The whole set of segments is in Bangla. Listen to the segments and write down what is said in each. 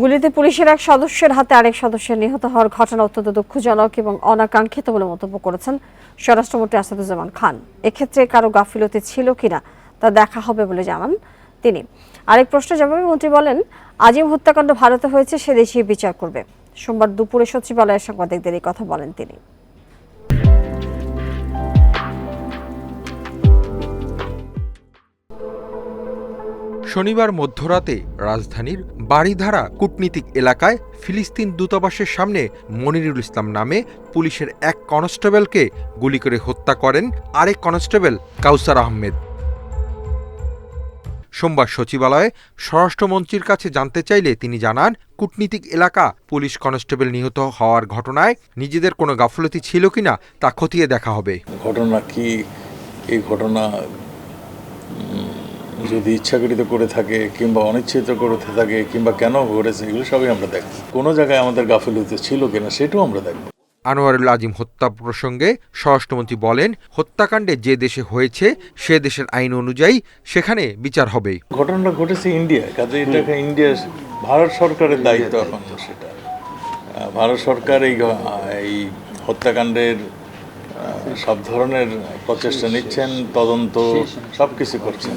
গুলিতে পুলিশের এক সদস্যের হাতে আরেক সদস্যের নিহত হওয়ার ঘটনা অত্যন্ত দুঃখজনক এবং অনাকাঙ্ক্ষিত বলে মন্তব্য করেছেন স্বরাষ্ট্রমন্ত্রী আসাদুজ্জামান খান। এক্ষেত্রে কারও গাফিলতি ছিল কিনা তা দেখা হবে বলে জানান তিনি। আরেক প্রশ্নের জবাবে মন্ত্রী বলেন, আজিম হত্যাকাণ্ড ভারতে হয়েছে, সে দেশেই বিচার করবে। সোমবার দুপুরে সচিবালয়ের সাংবাদিকদের এই কথা বলেন তিনি। শনিবার মধ্যরাতে রাজধানীর বাড়িধারা কূটনীতিক এলাকায় ফিলিস্তিন দূতাবাসের সামনে মনিরুল ইসলাম নামে পুলিশের এক কনস্টেবলকে গুলি করে হত্যা করেন আরেক কনস্টেবল কাউসার আহমেদ। সোমবার সচিবালয়ে স্বরাষ্ট্রমন্ত্রীর কাছে জানতে চাইলে তিনি জানান, কূটনীতিক এলাকা পুলিশ কনস্টেবল নিহত হওয়ার ঘটনায় নিজেদের কোনো গাফলতি ছিল কিনা তা খতিয়ে দেখা হবে। ঘটনা কি? এই ঘটনা যদি ইচ্ছাকৃত করে থাকে কিংবা অনিচ্ছিত করে থাকে কিংবা কেন ঘটেছে এগুলো সবই আমরা দেখব। কোনো জায়গায় আমাদের গাফিলতি ছিল কিনা সেটাও আমরা দেখব। আনোয়ারুল আজিম হত্যা প্রসঙ্গে স্বরাষ্ট্রমন্ত্রী বলেন হত্যাকাণ্ডে যে দেশে হয়েছে সে দেশের আইন অনুযায়ী সেখানে বিচার হবে। ঘটনাটা ঘটেছে ইন্ডিয়া কাজে এটাকে ইন্ডিয়া ভারত সরকারের দায়িত্ব এখন সেটা। ভারত সরকার এই এই হত্যাকাণ্ডের সব ধরনের প্রচেষ্টা নিচ্ছেন তদন্ত সব কিছু করছেন।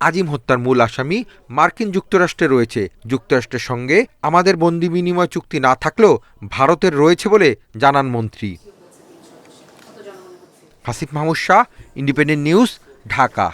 আজিম হত্যার মূল আসামি মার্কিন যুক্তরাষ্ট্রে রয়েছে। যুক্তরাষ্ট্রের সঙ্গে আমাদের বন্দি বিনিময় চুক্তি না থাকলেও ভারতের রয়েছে বলে জানান মন্ত্রী। Hasif Mahmud Shah independent news Dhaka.